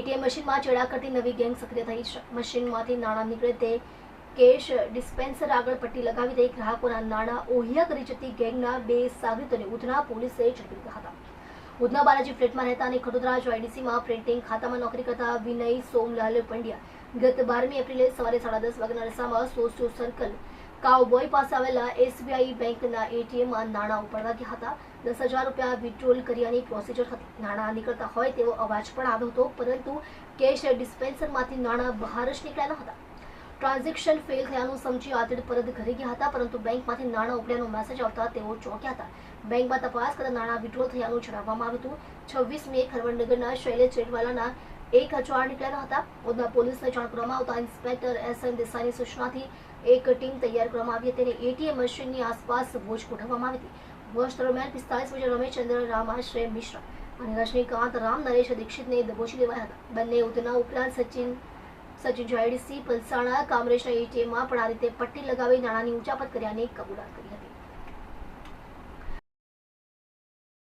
ATM મશીનમાં ચેડા કરતી નવી ગેંગ સક્રિય થઈ મશીનમાંથી નાણાં નીકળે તે કેશ ડિસ્પેન્સર આગળ પટ્ટી લગાવી દઈ ગ્રાહકોના નાણાં ઓહિયા કરી જતી ગેંગના બે સાગરીતોને ઉધના પોલીસે ઝડપી લીધા હતા. ઉધના બાલાજી ફ્લેટમાં રહેતા અને ખડોદરા જોઆઈડીસીમાં પ્રિન્ટિંગ ખાતામાં નોકરી કરતા વિનય સોમલાલ પંડ્યા ગત બારમી એપ્રિલે સવારે સાડા દસ વાગ્યાના અરસામાં સોસિયો સર્કલ કાઉબોય પાસે આવેલા એસબીઆઈ બેંકના એટીએમમાં નાણાં ઉપાડવા ગયા હતા. દસ હજાર રૂપિયા વિડ્રોલ કર્યાની પ્રોસિજર હતી. નાણાં નીકળતા હોય તેવો અવાજ પણ આવ્યો હતો, પરંતુ કેશ ડિસ્પેન્સરમાંથી નાણાં બહાર જ નીકળ્યા હતા. ટ્રાન્ઝેક્શન ફેલ થયાનું સમજી આતિડ પરત ઘરે ગયા હતા, પરંતુ બેંકમાંથી નાણાં ઉપડ્યાનો મેસેજ આવતા તેઓ ચોંક્યા હતા. બેંકમાં તપાસ કરતા નાણાં વિડ્રોલ થયાનું જણાવવામાં આવ્યું હતું. છવ્વીસ મે ખરવડનગરના શૈલેષ જેઠવાલાના એક હજાર નીકળ્યા હતા. ઉધના પોલીસને જાણ કરવામાં આવતા ઇન્સ્પેક્ટર એસ એન દેસાઈની સૂચનાથી એક ટીમ તૈયાર કરવામાં આવી હતી અને એટીએમ મશીનની આસપાસ વોચ ગોઠવવામાં આવી હતી. વર્ષ દરમિયાન પિસ્તાલીસ વર્ષ રમેશચંદ્ર, રામાશ્રય મિશ્રા અને રજનીકાંત, રામ, નરેશ, દીક્ષિતને દબોચી લેવાયા હતા. બંને ઉધના ઉપરાંત સચિન સચિન જાયડીસી પલસાણા, કામરેજના એટીએમમાં પણ આ રીતે પટ્ટી લગાવી નાણાંની ઉચાપત કર્યાની કબૂલાત કરી હતી.